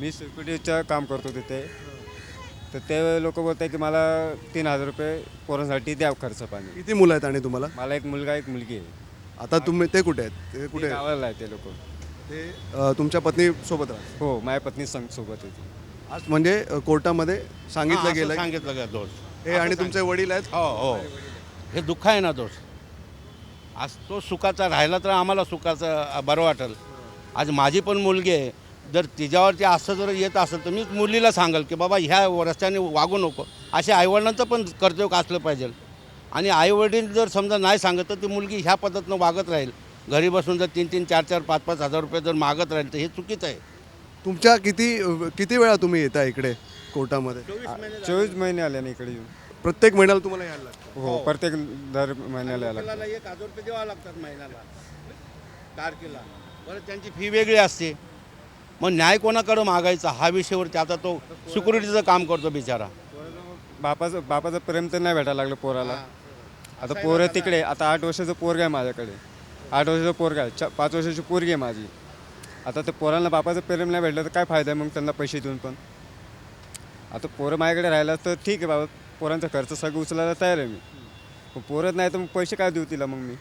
मी सिक्युरिटीचं काम करतो तिथे. तर ते लोक बोलत आहे की मला तीन हजार रुपये पोरांसाठी द्या खर्च पाणी. किती मुलं आहेत आणि तुम्हाला? मला एक मुलगा एक मुलगी आहे. आता तुम्ही ते कुठे आहेत? ते कुठे आहेत? गावाला आहे ते लोक. ते अ, तुमच्या पत्नी सोबत राहतात. हो माझ्या पत्नी संग सोबत होती आज म्हणजे अ, कोर्टामध्ये सांगितलं गेलं सांगितलं का दोष. हे आणि तुमचे वडील आहेत? हो हो. हे दुःख आहे ना दोष. आज तो सुखाचा राहिला तर आम्हाला सुखाचं बरं वाटेल. आज माझी पण मुलगी आहे. जर तिच्यावरती असं जर येत असेल तर मी मुलीला सांगाल की बाबा ह्या रस्त्याने वागू नको. असे आईवडिलांचं पण कर्तव्य असलं पाहिजे. आणि आईवडील जर समजा नाही सांगत तर ती मुलगी ह्या पद्धतीनं वागत राहील. घरी बसून जर तीन तीन चार चार पाच पाच हजार रुपये जर मागत राहील तर हे चुकीचं आहे. तुमच्या किती किती वेळा तुम्ही येता इकडे कोर्टामध्ये? चोवीस महिने आले ना इकडे येऊन. प्रत्येक महिन्याला तुम्हाला यायला लागतं. हो प्रत्येक दर महिन्याला यायला लागतं. एक हजार रुपये द्यावा लागतात महिन्याला. तारखेला. परत त्यांची फी वेगळी असते. मग न्याय कोणाकडं मागायचा? हा विषयावरती आता तो सिक्युरिटीचं काम करतो बिचारा. बापाचं बापाचं प्रेम तर नाही भेटायला लागलं पोराला. आता पोरं तिकडे आता आठ वर्षाचं पोरग आहे माझ्याकडे. आठ वर्षाचं पोरग आहे. चा पाच वर्षाची पोरगी आहे माझी. आता ते पोरांना बापाचं प्रेम नाही भेटलं तर काय फायदा आहे मग त्यांना पैसे देऊन पण? आता पोरं माझ्याकडे राहिला तर ठीक आहे बाबा. पोरांचा खर्च सगळं उचलायला तयार आहे मी. पण पोरत नाही तर मग पैसे काय देऊ तिला मग मी?